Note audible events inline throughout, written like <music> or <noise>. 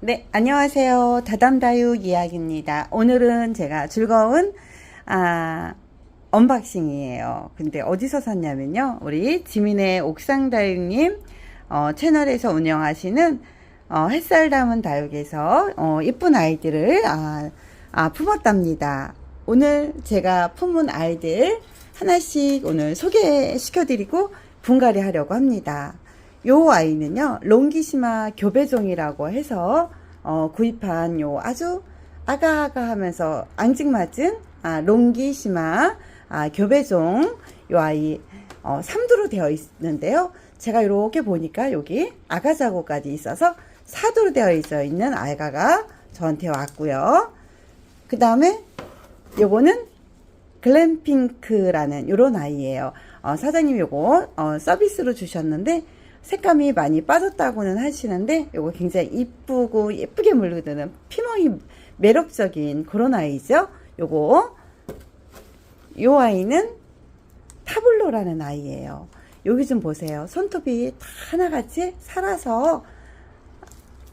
네, 안녕하세요. 다담다육 이야기입니다. 오늘은 제가 즐거운, 아, 언박싱이에요. 근데 어디서 샀냐면요. 우리 지민의 옥상다육님, 어, 채널에서 운영하시는, 어, 햇살 담은 다육에서, 어, 예쁜 아이들을, 아, 아, 품었답니다. 오늘 제가 품은 아이들 하나씩 오늘 소개시켜 드리고 분갈이 하려고 합니다. 요 아이는요, 롱기시마 교배종이라고 해서, 어, 구입한 요 아주 아가아가 하면서 앙증맞은, 아, 롱기시마, 아, 교배종, 요 아이, 어, 3두로 되어 있는데요. 제가 이렇게 보니까 여기 아가자고까지 있어서 4두로 되어 있는 아가가 저한테 왔고요. 그 다음에 요거는 글램핑크라는 요런 아이예요. 어, 사장님 요거 어, 서비스로 주셨는데 색감이 많이 빠졌다고는 하시는데 요거 굉장히 이쁘고 예쁘게 물드는 피멍이 매력적인 그런 아이죠. 요거 요 아이는 타블로라는 아이예요. 여기 좀 보세요. 손톱이 다 하나같이 살아서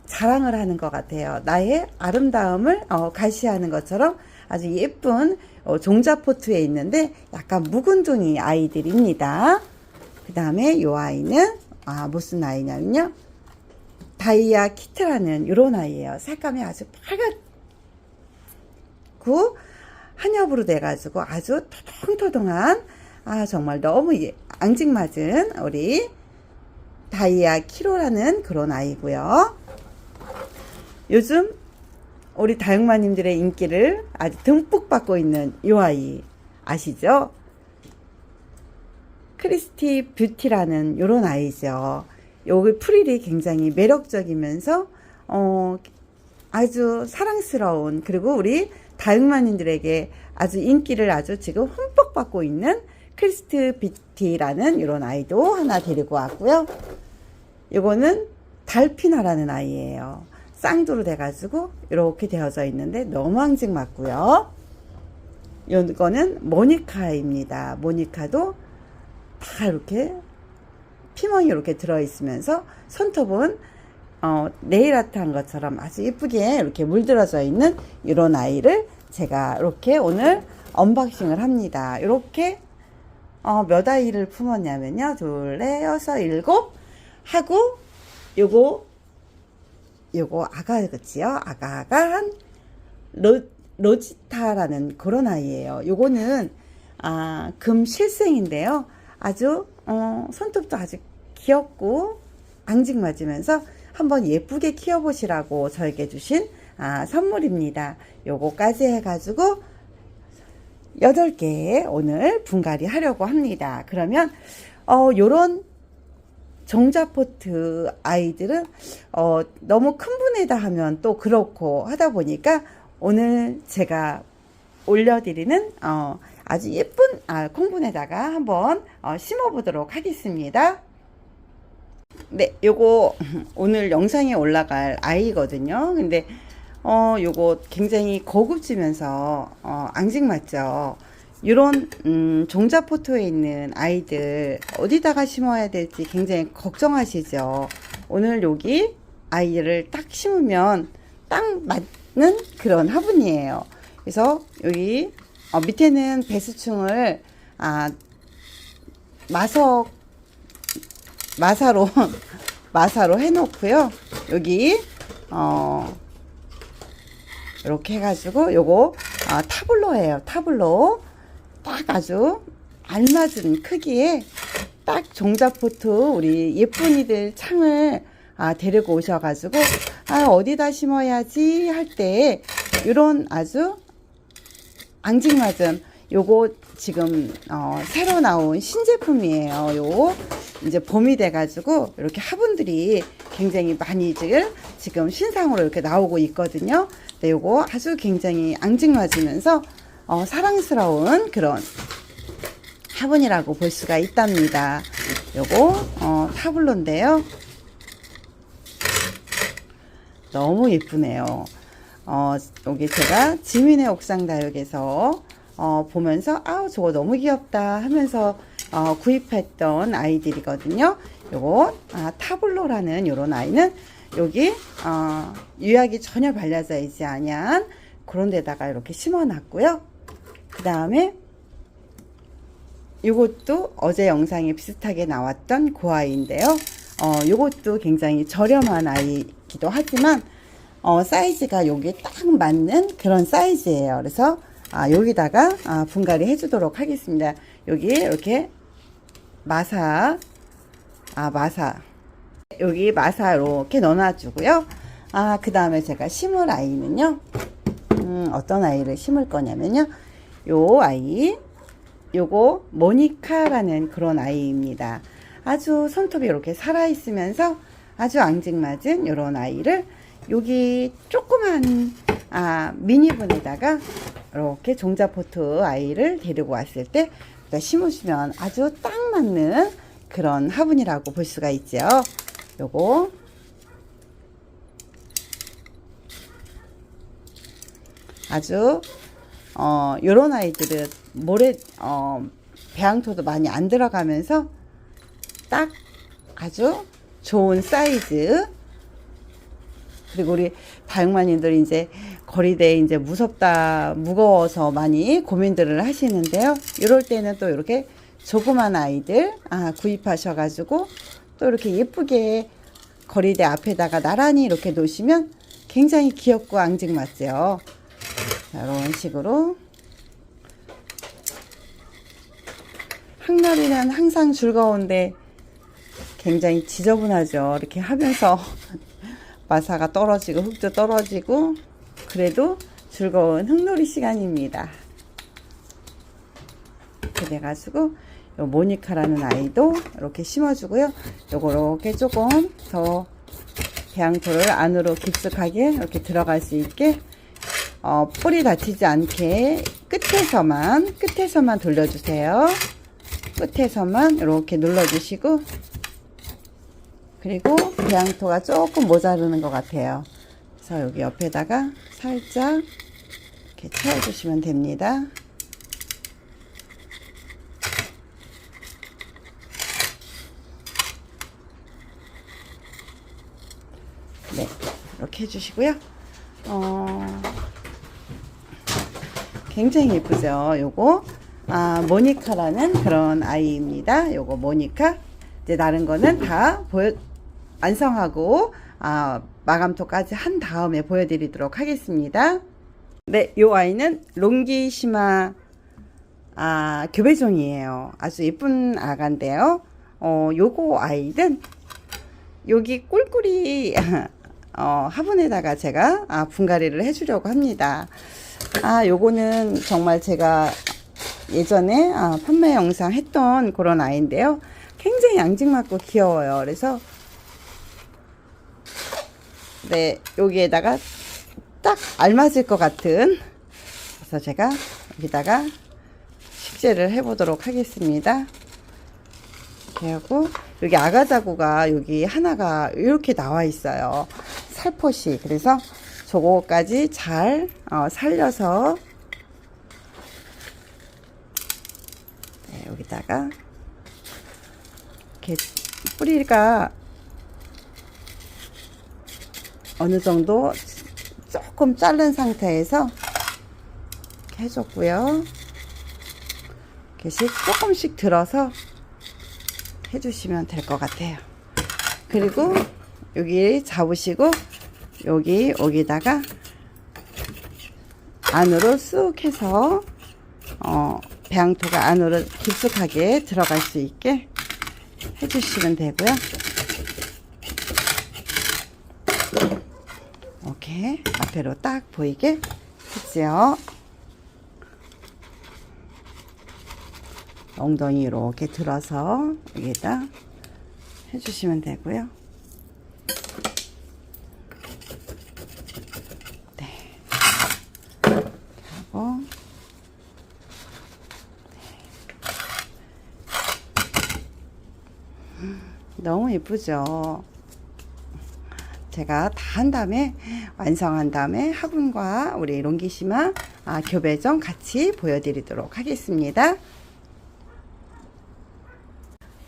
자랑을 하는 것 같아요. 나의 아름다움을 어, 가시하는 것처럼 아주 예쁜 어, 종자포트에 있는데 약간 묵은둥이 아이들입니다. 그 다음에 이 아이는 아 무슨 아이냐면요. 다이아 키트라는 이런 아이예요. 색감이 아주 빨갛고 한엽으로 돼가지고 아주 토동토동한 아 정말 너무 예, 앙증맞은 우리 다이아 키로라는 그런 아이고요. 요즘 우리 다육마님들의 인기를 아주 듬뿍 받고 있는 이 아이 아시죠? 크리스티 뷰티라는 요런 아이죠. 여기 프릴이 굉장히 매력적이면서 어 아주 사랑스러운 그리고 우리 다육마님들에게 아주 인기를 아주 지금 흠뻑 받고 있는 크리스트 뷰티라는 이런 아이도 하나 데리고 왔고요. 요거는 달피나라는 아이예요. 쌍두로 돼가지고 이렇게 되어져 있는데 너무 앙증맞고요. 이거는 모니카입니다. 모니카도 다 이렇게 피멍이 이렇게 들어있으면서 손톱은 어, 네일 아트 한 것처럼 아주 예쁘게 이렇게 물들어져 있는 이런 아이를 제가 이렇게 오늘 언박싱을 합니다. 이렇게 어, 몇 아이를 품었냐면요. 둘, 넷, 여섯, 일곱 하고 요거 요거 아가 그치요? 아가아가한 로, 로지타라는 그런 아이예요. 요거는 아, 금 실생인데요. 아주 어, 손톱도 아주 귀엽고 앙증맞으면서 한번 예쁘게 키워보시라고 저에게 주신 아, 선물입니다. 요거까지 해가지고 8개 오늘 분갈이 하려고 합니다. 그러면 어, 요런 정자포트 아이들은 어, 너무 큰 분에다 하면 또 그렇고 하다 보니까 오늘 제가 올려드리는 어, 아주 예쁜 아, 콩분에다가 한번 어, 심어보도록 하겠습니다. 네, 요거 오늘 영상에 올라갈 아이거든요. 근데 어, 요거 굉장히 고급지면서 어, 앙증맞죠. 이런 음, 종자포토에 있는 아이들 어디다가 심어야 될지 굉장히 걱정하시죠. 오늘 여기 아이들을 딱 심으면 딱 맞는 그런 화분이에요. 그래서 여기 어, 밑에는 배수충을 아, 마석 마사로 <laughs> 마사로 해놓고요. 여기 어 이렇게 해가지고 요거 아, 타블로예요. 타블로 딱 아주 알맞은 크기에 딱 종자포트 우리 예쁜이들 창을 아, 데리고 오셔가지고 아, 어디다 심어야지 할 때 이런 아주 앙증맞은 요거 지금 어, 새로 나온 신제품이에요. 요 이제 봄이 돼가지고 이렇게 화분들이 굉장히 많이들 지금 신상으로 이렇게 나오고 있거든요. 네, 요거 아주 굉장히 앙증맞으면서 어, 사랑스러운 그런 화분이라고 볼 수가 있답니다. 요거 어, 타블로인데요. 너무 예쁘네요. 어, 여기 제가 지민의 옥상 다육에서 어, 보면서 아우 저거 너무 귀엽다 하면서 어, 구입했던 아이들이거든요. 요거 아, 타블로라는 요런 아이는 여기 어, 유약이 전혀 발라져 있지 아니한 그런 데다가 이렇게 심어 놨고요. 그 다음에 요것도 어제 영상에 비슷하게 나왔던 그 아이인데요. 어, 요것도 굉장히 저렴한 아이기도 하지만 어, 사이즈가 여기에 딱 맞는 그런 사이즈예요. 그래서 아, 여기다가 아, 분갈이 해주도록 하겠습니다. 여기 이렇게 마사, 아 마사 여기 마사 이렇게 넣어놔주고요. 아, 그 다음에 제가 심을 아이는요. 음, 어떤 아이를 심을 거냐면요. 요 아이, 요거 모니카라는 그런 아이입니다. 아주 손톱이 이렇게 살아있으면서 아주 앙증맞은 이런 아이를 여기 조그만 아, 미니분에다가 이렇게 종자포트 아이를 데리고 왔을 때 여기다 심으시면 아주 딱 맞는 그런 화분이라고 볼 수가 있죠. 요거 아주 어 요런 아이들은 모래 어 배양토도 많이 안 들어가면서 딱 아주 좋은 사이즈. 그리고 우리 다육마님들 이제 거리대에 이제 무섭다 무거워서 많이 고민들을 하시는데요. 이럴 때는 또 이렇게 조그만 아이들 아, 구입하셔가지고 또 이렇게 예쁘게 거리대 앞에다가 나란히 이렇게 놓으시면 굉장히 귀엽고 앙증맞죠. 자, 이런 식으로 항날이는 항상 즐거운데 굉장히 지저분하죠. 이렇게 하면서 <laughs> 마사가 떨어지고 흙도 떨어지고 그래도 즐거운 흙놀이 시간입니다. 이렇게 돼가지고 요 모니카라는 아이도 이렇게 심어주고요. 요거 이렇게 조금 더 배양토를 안으로 깊숙하게 이렇게 들어갈 수 있게 어, 뿌리 다치지 않게 끝에서만 끝에서만 돌려주세요. 끝에서만 이렇게 눌러주시고 그리고 배양토가 조금 모자르는 것 같아요. 그래서 여기 옆에다가 살짝 이렇게 채워주시면 됩니다. 네, 이렇게 해주시고요. 어, 굉장히 예쁘죠. 요거 아, 모니카라는 그런 아이입니다. 요거 모니카. 이제 다른 거는 다 보여 완성하고 아, 마감토까지 한 다음에 보여드리도록 하겠습니다. 네, 요 아이는 롱기시마 아, 교배종이에요. 아주 예쁜 아가인데요. 어, 요거 아이는 여기 꿀꿀이 <laughs> 어, 화분에다가 제가 아, 분갈이를 해주려고 합니다. 아, 요거는 정말 제가 예전에 아, 판매 영상 했던 그런 아이인데요. 굉장히 앙증맞고 귀여워요. 그래서 네 여기에다가 딱 알맞을 것 같은 그래서 제가 여기다가 식재를 해보도록 하겠습니다. 하고 여기 아가자구가 여기 하나가 이렇게 나와 있어요. 살포시 그래서 저거까지 잘 어, 살려서 네, 여기다가 이렇게 뿌리가 어느 정도 조금 자른 상태에서 해줬고요. 이렇게씩 조금씩 들어서 해주시면 될 것 같아요. 그리고 여기 잡으시고 여기 여기다가 안으로 쑥 해서 어, 배양토가 안으로 깊숙하게 들어갈 수 있게 해주시면 되고요. 이렇게 앞으로 딱 보이게 했지요. 엉덩이 이렇게 들어서 여기다 해주시면 되고요. 네. 하고 네. 너무 예쁘죠? 제가 다 한 다음에 완성한 다음에 화분과 우리 롱기시마 아, 교배정 같이 보여드리도록 하겠습니다.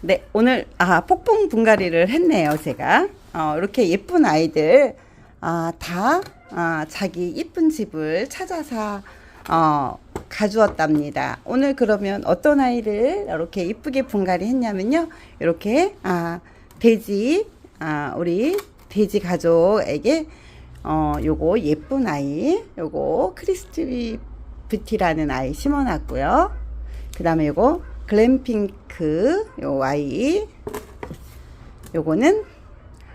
네, 오늘 아 폭풍 분갈이를 했네요, 제가. 어, 이렇게 예쁜 아이들 아, 다 아, 자기 이쁜 집을 찾아서 어, 가주었답니다. 오늘 그러면 어떤 아이를 이렇게 이쁘게 분갈이 했냐면요. 이렇게 아, 돼지 아, 우리 돼지 가족에게 어, 요거 예쁜 아이, 요거 크리스티 뷰티라는 아이 심어놨고요. 그 다음에 요거 글램핑크 요 아이, 요거는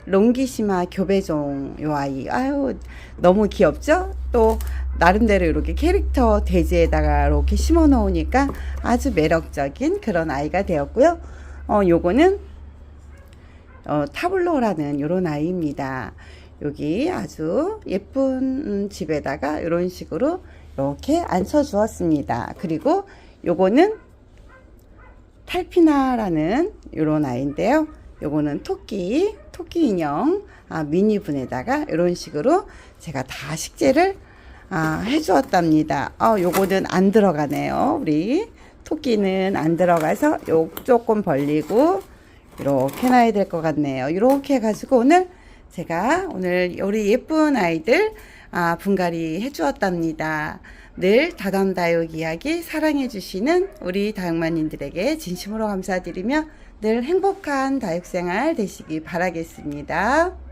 롱기시마 교배종 요 아이. 아유, 너무 귀엽죠? 또, 나름대로 이렇게 캐릭터 돼지에다가 이렇게 심어 놓으니까 아주 매력적인 그런 아이가 되었고요. 어, 요거는 어, 타블로라는 요런 아이입니다. 여기 아주 예쁜 음, 집에다가 이런 식으로 이렇게 앉혀 주었습니다. 그리고 요거는 탈피나라는 요런 아이인데요. 요거는 토끼, 토끼 인형 아, 미니분에다가 이런 식으로 제가 다 식재를 아, 해주었답니다. 어, 요거는 안 들어가네요. 우리 토끼는 안 들어가서 요 조금 벌리고 이렇게 놔야 될 것 같네요. 이렇게 해가지고 오늘 제가 오늘 우리 예쁜 아이들 아, 분갈이 해주었답니다. 늘 다담다육 이야기 사랑해주시는 우리 다육마님들에게 진심으로 감사드리며 늘 행복한 다육생활 되시기 바라겠습니다.